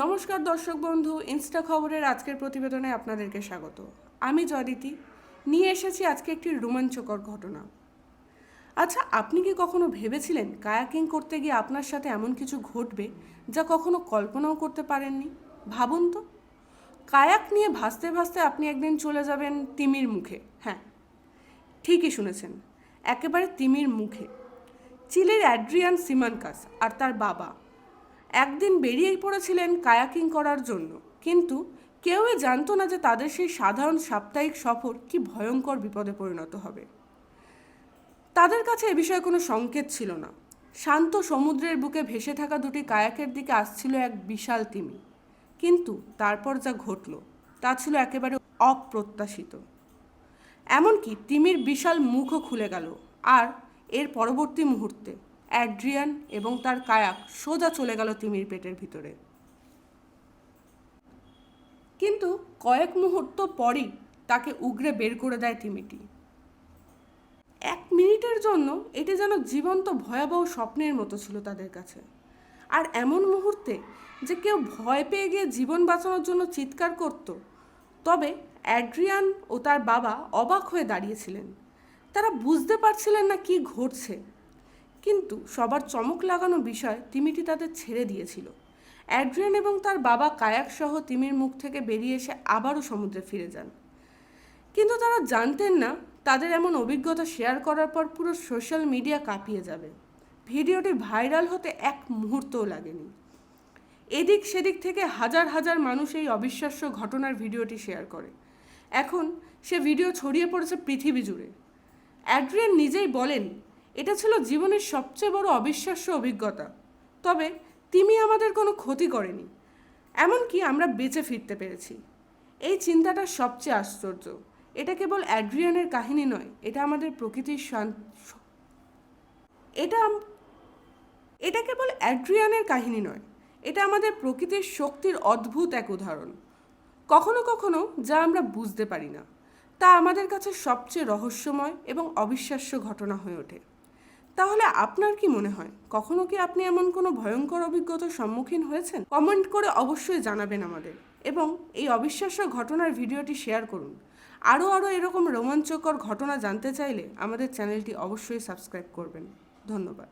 নমস্কার দর্শক বন্ধু, ইনস্টা খবরের আজকের প্রতিবেদনে আপনাদেরকে স্বাগত। আমি জয়দিতি নিয়ে এসেছি আজকে একটি রোমাঞ্চকর ঘটনা। আচ্ছা আপনি কি কখনো ভেবেছিলেন কায়াকিং করতে গিয়ে আপনার সাথে এমন কিছু ঘটবে যা কখনো কল্পনাও করতে পারেননি? ভাবুন তো। কায়াক নিয়ে ভাসতে ভাসতে আপনি একদিন চলে যাবেন তিমির মুখে। হ্যাঁ ঠিকই শুনেছেন, একেবারে তিমির মুখে। চিলির অ্যাড্রিয়ান সিমানকাস আর তার বাবা। একদিন বেরিয়েই পড়েছিলেন কায়াকিং করার জন্য। কিন্তু কেউই জানতো না যে তাদের সেই সাধারণ সাপ্তাহিক সফর কি ভয়ঙ্কর বিপদে পরিণত হবে। তাদের কাছে এ বিষয়ে কোনো সংকেত ছিল না। শান্ত সমুদ্রের বুকে ভেসে থাকা দুটি কায়াকের দিকে আসছিল এক বিশাল তিমি। কিন্তু তারপর যা ঘটল, তা ছিল একেবারে অপ্রত্যাশিত। এমনকি তিমির বিশাল মুখও খুলে গেল, আর এর পরবর্তী মুহূর্তে অ্যাড্রিয়ান এবং তার কায়াক সোজা চলে গেল তিমির পেটের ভিতরে। কিন্তু কয়েক মুহূর্ত পরই তাকে উগরে বের করে দেয় তিমিটি এক মিনিটের জন্য এটি যেন জীবন্ত ভয়াবহ স্বপ্নের মতো ছিল তাদের কাছে। আর এমন মুহূর্তে যে কেউ ভয় পেয়ে গিয়ে জীবন বাঁচানোর জন্য চিৎকার করত, তবে অ্যাড্রিয়ান ও তার বাবা অবাক হয়ে দাঁড়িয়েছিলেন তারা বুঝতে পারছিলেন না কি ঘটছে। কিন্তু সবার চমক লাগানো বিষয় তিমিটি তাদের ছেড়ে দিয়েছিল। অ্যাড্রিয়ান এবং তার বাবা কায়াক সহ তিমির মুখ থেকে বেরিয়ে এসে আবারও সমুদ্রে ফিরে যান। কিন্তু তারা জানতেন না, তাদের এমন অভিজ্ঞতা শেয়ার করার পর পুরো সোশ্যাল মিডিয়া কাঁপিয়ে যাবে। ভিডিওটি ভাইরাল হতে এক মুহূর্তও লাগেনি। এদিক সেদিক থেকে হাজার হাজার মানুষ এই অবিশ্বাস্য ঘটনার ভিডিওটি শেয়ার করে। এখন সে ভিডিও ছড়িয়ে পড়েছে পৃথিবী জুড়ে। অ্যাড্রিয়ান নিজেই বলেন এটা ছিল জীবনের সবচেয়ে বড় অবিশ্বাস্য অভিজ্ঞতা। তবে তিমি আমাদের কোনো ক্ষতি করেনি। এমনকি আমরা বেঁচে ফিরতে পেরেছি। এই চিন্তাটা সবচেয়ে আশ্চর্য। এটা কেবল অ্যাড্রিয়ানের কাহিনী নয়, এটা আমাদের প্রকৃতির এটা এটা কেবল অ্যাড্রিয়ানের কাহিনী নয়, এটা আমাদের প্রকৃতির শক্তির অদ্ভুত এক উদাহরণ। কখনো কখনো যা আমরা বুঝতে পারি না, তা আমাদের কাছে সবচেয়ে রহস্যময় এবং অবিশ্বাস্য ঘটনা হয়ে ওঠে। তাহলে আপনার কি মনে হয়? কখনো কি আপনি এমন কোনো ভয়ঙ্কর অভিজ্ঞতার সম্মুখীন হয়েছেন? কমেন্ট করে অবশ্যই জানাবেন আমাদের। এবং এই অবিশ্বাস্য ঘটনার ভিডিওটি শেয়ার করুন। আরও আরও এরকম রোমাঞ্চকর ঘটনা জানতে চাইলে আমাদের চ্যানেলটি অবশ্যই সাবস্ক্রাইব করবেন। ধন্যবাদ।